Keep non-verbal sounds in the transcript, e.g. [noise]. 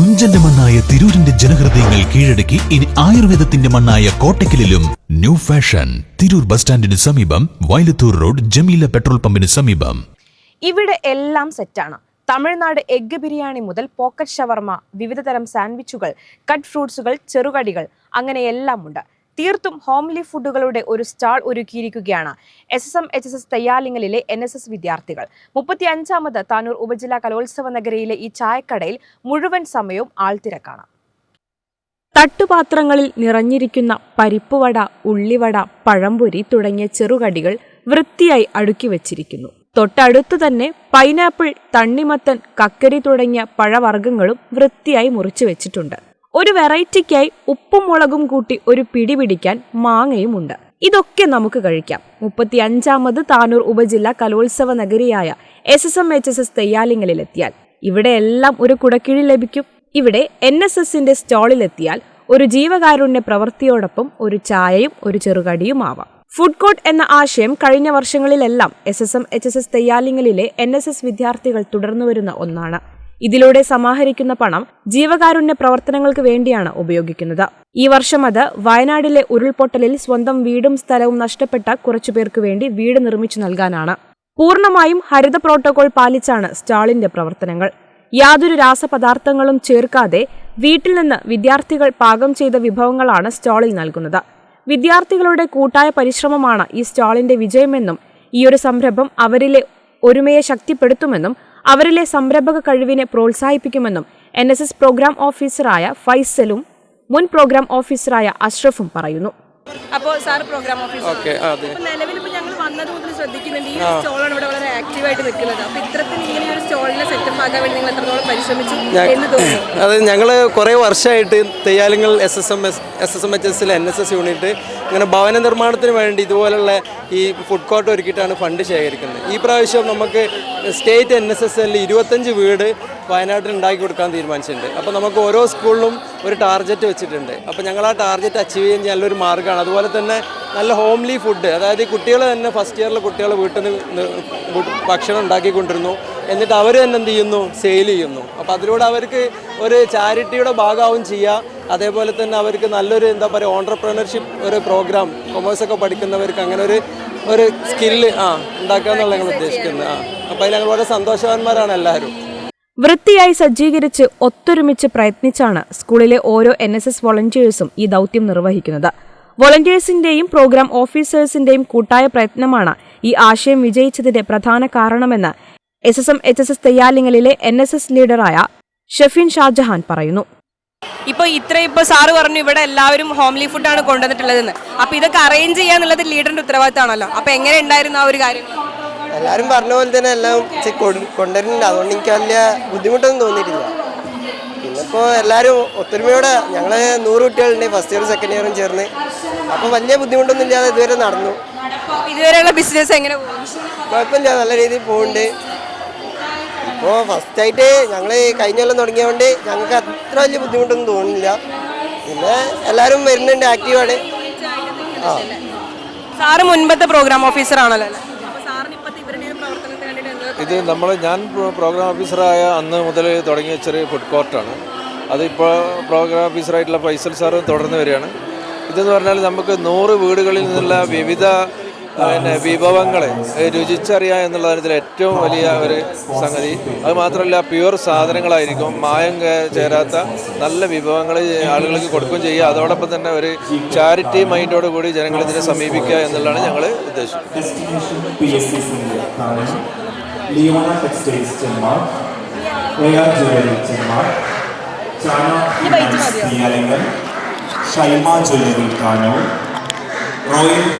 തുഞ്ചന്റെ മണ്ണായ തിരൂരിന്റെ ജനഹൃദയങ്ങൾ കീഴടക്കി ഇനി ആയുർവേദത്തിന്റെ മണ്ണായ കോട്ടയ്ക്കലിലും ന്യൂ ഫാഷൻ. തിരൂർ ബസ് സ്റ്റാൻഡിന് സമീപം വയലത്തൂർ റോഡ് ജമീല പെട്രോൾ പമ്പിന് സമീപം. ഇവിടെ എല്ലാം സെറ്റാണ് തമിഴ്നാട് എഗ്ഗ് ബിരിയാണി മുതൽ പോക്കറ്റ് ഷവർമ വിവിധതരം സാൻഡ്വിച്ചുകൾ കട്ട് ഫ്രൂട്ട്സുകൾ ചെറുകടികൾ അങ്ങനെ എല്ലാം ഉണ്ട് തീർത്തും ഹോംലി ഫുഡുകളുടെ ഒരു stall ഒരുക്കിയിരിക്കുകയാണ്. S S M H S S തയ്യാലിങ്ങലിലെ N S S വിദ്യാർത്ഥികൾ. മുപ്പത്തി അഞ്ചാമത് താനൂർ ഉപജില്ലാ കലോത്സവ നഗരിയിലെ ഈ ചായക്കടയിൽ മുഴുവൻ സമയവും ആൾത്തിരക്കാണ്. തട്ടുപാത്രങ്ങളിൽ നിറഞ്ഞിരിക്കുന്ന പരിപ്പുവട ഉള്ളിവട പഴംപൊരി തുടങ്ങിയ ചെറുകടികൾ വൃത്തിയായി അടുക്കി വച്ചിരിക്കുന്നു. തൊട്ടടുത്തു തന്നെ പൈനാപ്പിൾ തണ്ണിമത്തൻ കക്കരി തുടങ്ങിയ പഴവർഗങ്ങളും വൃത്തിയായി മുറിച്ചു വെച്ചിട്ടുണ്ട്. ഒരു വെറൈറ്റിക്കായി ഉപ്പും മുളകും കൂട്ടി ഒരു പിടി പിടിക്കാൻ മാങ്ങയുമുണ്ട്. ഇതൊക്കെ നമുക്ക് കഴിക്കാം. മുപ്പത്തി അഞ്ചാമത് താനൂർ ഉപജില്ല കലോത്സവ നഗരിയായ S S M H S S തെയ്യാലിങ്ങളിലെത്തിയാൽ ഇവിടെ എല്ലാം ഒരു കുടക്കീഴിൽ ലഭിക്കും. ഇവിടെ എൻ എസ് എസിന്റെ സ്റ്റാളിലെത്തിയാൽ ഒരു ജീവകാരുണ്യ പ്രവൃത്തിയോടൊപ്പം ഒരു ചായയും ഒരു ചെറുകടിയും ആവാം ഫുഡ് കോർട്ട് എന്ന ആശയം കഴിഞ്ഞ വർഷങ്ങളിലെല്ലാം S S M H S S തെയ്യാലിങ്ങളിലെ N S S വിദ്യാർത്ഥികൾ തുടർന്നു വരുന്ന ഒന്നാണ്. ഇതിലൂടെ സമാഹരിക്കുന്ന പണം ജീവകാരുണ്യ പ്രവർത്തനങ്ങൾക്ക് വേണ്ടിയാണ് ഉപയോഗിക്കുന്നത്. ഈ വർഷം അത് വയനാടിലെ ഉരുൾപൊട്ടലിൽ സ്വന്തം വീടും സ്ഥലവും നഷ്ടപ്പെട്ട കുറച്ചുപേർക്ക് വേണ്ടി വീട് നിർമ്മിച്ചു നൽകാനാണ്. പൂർണമായും ഹരിത പ്രോട്ടോകോൾ പാലിച്ചാണ് സ്റ്റാളിന്റെ പ്രവർത്തനങ്ങൾ. യാതൊരു രാസപദാർത്ഥങ്ങളും ചേർക്കാതെ വീട്ടിൽ നിന്ന് വിദ്യാർത്ഥികൾ പാകം ചെയ്ത വിഭവങ്ങളാണ് സ്റ്റാളിൽ നൽകുന്നത്. വിദ്യാർത്ഥികളുടെ കൂട്ടായ പരിശ്രമമാണ് ഈ സ്റ്റാളിന്റെ വിജയമെന്നും ഈയൊരു സംരംഭം അവരിലെ ഒരുമയെ ശക്തിപ്പെടുത്തുമെന്നും അവരിലെ സംരംഭക കഴിവിനെ പ്രോത്സാഹിപ്പിക്കുമെന്നും എൻ എസ് എസ് പ്രോഗ്രാം ഓഫീസറായ ഫൈസലും മുൻ പ്രോഗ്രാം ഓഫീസറായ അഷ്റഫും പറയുന്നു. അപ്പോൾ സാർ പ്രോഗ്രാം ഓഫീസർ ഓക്കെ അതെ. നിലവിൽ ഇപ്പോൾ ഞങ്ങൾ വന്നത് മുതൽ ശ്രദ്ധിക്കുന്നുണ്ട്. ഈ സ്റ്റോളാണ് ഇവിടെ വളരെ ആക്റ്റീവായിട്ട് നിൽക്കുന്നത്. അപ്പോൾ ഇത്തരത്തിൽ ഇങ്ങനെ ഒരു സ്റ്റോളിനെ സെറ്റപ്പ് ആക്കാൻ വേണ്ടി നിങ്ങൾ എത്രത്തോളം പരിശ്രമിച്ചു എന്ന് തോന്നുന്നു? [laughs] അത് ഞങ്ങൾ കുറേ വർഷമായിട്ട് Thayyalingal S S M S S S M H എസിലെ എൻ എസ് എസ് യൂണിറ്റ് ഇങ്ങനെ ഭവന നിർമ്മാണത്തിന് വേണ്ടി ഇതുപോലുള്ള ഈ ഫുഡ് കോർട്ട് ഒരുക്കിയിട്ടാണ് ഫണ്ട് ശേഖരിക്കുന്നത്. ഈ പ്രാവശ്യം നമുക്ക് സ്റ്റേറ്റ് എൻ എസ് എസ് എല്ലിൽ ഇരുപത്തഞ്ച് വീട് വയനാട്ടിൽ ഉണ്ടാക്കി കൊടുക്കാൻ തീരുമാനിച്ചിട്ടുണ്ട്. അപ്പോൾ നമുക്ക് ഓരോ സ്കൂളിലും ഒരു ടാർഗറ്റ് വെച്ചിട്ടുണ്ട്. അപ്പോൾ ഞങ്ങൾ ആ ടാർഗറ്റ് അച്ചീവ് ചെയ്യാൻ നല്ലൊരു മാർഗമാണ്. അതുപോലെ തന്നെ നല്ല ഹോംലി ഫുഡ് അതായത് കുട്ടികൾ തന്നെ ഫസ്റ്റ് ഇയറിൽ കുട്ടികൾ വീട്ടിൽ നിന്ന് ഭക്ഷണം ഉണ്ടാക്കിക്കൊണ്ടിരുന്നു. എന്നിട്ട് അവർ തന്നെ എന്ത് ചെയ്യുന്നു? സെയിൽ ചെയ്യുന്നു. അപ്പോൾ അതിലൂടെ അവർക്ക് ഒരു ചാരിറ്റിയുടെ ഭാഗമാവും ചെയ്യാം. അതേപോലെ തന്നെ അവർക്ക് നല്ലൊരു എന്താ പറയുക ഓണ്ടർപ്രണർഷിപ്പ് ഒരു പ്രോഗ്രാം കൊമേഴ്സൊക്കെ പഠിക്കുന്നവർക്ക് അങ്ങനെ ഒരു ഒരു സ്കില്ല് ആ ഉണ്ടാക്കുക എന്നുള്ള ഞങ്ങൾ ഉദ്ദേശിക്കുന്നത്. ആ അപ്പോൾ അതിൽ ഞങ്ങൾ വളരെ സന്തോഷവാന്മാരാണ് എല്ലാവരും. വൃത്തിയായി സജ്ജീകരിച്ച് ഒത്തൊരുമിച്ച് പ്രയത്നിച്ചാണ് സ്കൂളിലെ ഓരോ എൻ എസ് എസ് വോളണ്ടിയേഴ്സും ഈ ദൗത്യം നിർവഹിക്കുന്നത്. വോളണ്ടിയേഴ്സിന്റെയും പ്രോഗ്രാം ഓഫീസേഴ്സിന്റെയും കൂട്ടായ പ്രയത്നമാണ് ഈ ആശയം വിജയിച്ചതിന്റെ പ്രധാന കാരണമെന്ന് S S M H S S തെയ്യാലിങ്ങലിലെ N S S ലീഡറായ ഷെഫീൻ ഷാജഹാൻ പറയുന്നു. ഇപ്പൊ ഇത്ര ഇപ്പൊ സാറ് പറഞ്ഞു ഇവിടെ എല്ലാവരും ഹോംലി ഫുഡാണ് കൊണ്ടുവന്നിട്ടുള്ളതെന്ന്. അപ്പൊ ഇതൊക്കെ അറേഞ്ച് ചെയ്യാന്നുള്ളത് ലീഡറിന്റെ ഉത്തരവാദിത്തമാണല്ലോ. അപ്പൊ എങ്ങനെ ഉണ്ടായിരുന്നു ആ ഒരു കാര്യം? എല്ലാവരും പറഞ്ഞ പോലെ തന്നെ എല്ലാം കൊണ്ടുവരുന്നുണ്ട്. അതുകൊണ്ട് എനിക്ക് വലിയ ബുദ്ധിമുട്ടൊന്നും തോന്നിയിട്ടില്ല. പിന്നെ എല്ലാരും എല്ലാവരും ഒത്തൊരുമയോടെ ഞങ്ങൾ നൂറ് കുട്ടികളുണ്ട് ഫസ്റ്റ് ഇയറും സെക്കൻഡ് ഇയറും ചേർന്ന്. അപ്പോൾ വലിയ ബുദ്ധിമുട്ടൊന്നും ഇല്ലാതെ ഇതുവരെ നടന്നു. ഇതുവരെയുള്ള ബിസിനസ് എങ്ങനെ കുഴപ്പമില്ല. നല്ല രീതിയിൽ പോകുന്നുണ്ട്. ഇപ്പോൾ ഫസ്റ്റായിട്ട് ഞങ്ങൾ കഴിഞ്ഞ കൊല്ലം തുടങ്ങിയതുകൊണ്ട് ഞങ്ങൾക്ക് അത്ര വലിയ ബുദ്ധിമുട്ടൊന്നും തോന്നുന്നില്ല. പിന്നെ എല്ലാവരും വരുന്നുണ്ട് ആക്റ്റീവാണ് ആ. സാറ് മുൻപത്തെ പ്രോഗ്രാം ഓഫീസർ ആണല്ലോ ഇത് നമ്മൾ ഞാൻ പ്രോഗ്രാം ഓഫീസറായ അന്ന് മുതൽ തുടങ്ങിയ ചെറിയ ഫുഡ് കോർട്ടാണ് അതിപ്പോൾ പ്രോഗ്രാം ഓഫീസറായിട്ടുള്ള ഫൈസൽ സാറ് തുടർന്ന് വരികയാണ്. ഇതെന്ന് പറഞ്ഞാൽ നമുക്ക് നൂറ് വീടുകളിൽ നിന്നുള്ള വിവിധ പിന്നെ വിഭവങ്ങളെ രുചിച്ചറിയുക എന്നുള്ളതാണ് ഇതിൽ ഏറ്റവും വലിയ ഒരു സംഗതി. അത് മാത്രമല്ല പ്യുവർ സാധനങ്ങളായിരിക്കും. മായം ചേരാത്ത നല്ല വിഭവങ്ങൾ ആളുകൾക്ക് കൊടുക്കുകയും ചെയ്യുക. അതോടൊപ്പം തന്നെ ഒരു ചാരിറ്റി മൈൻഡോട് കൂടി ജനങ്ങൾ ഇതിനെ സമീപിക്കുക എന്നുള്ളതാണ് ഞങ്ങൾ ഉദ്ദേശിക്കുന്നത്. Destination ജ്വല്ലറി കാനോ Thane.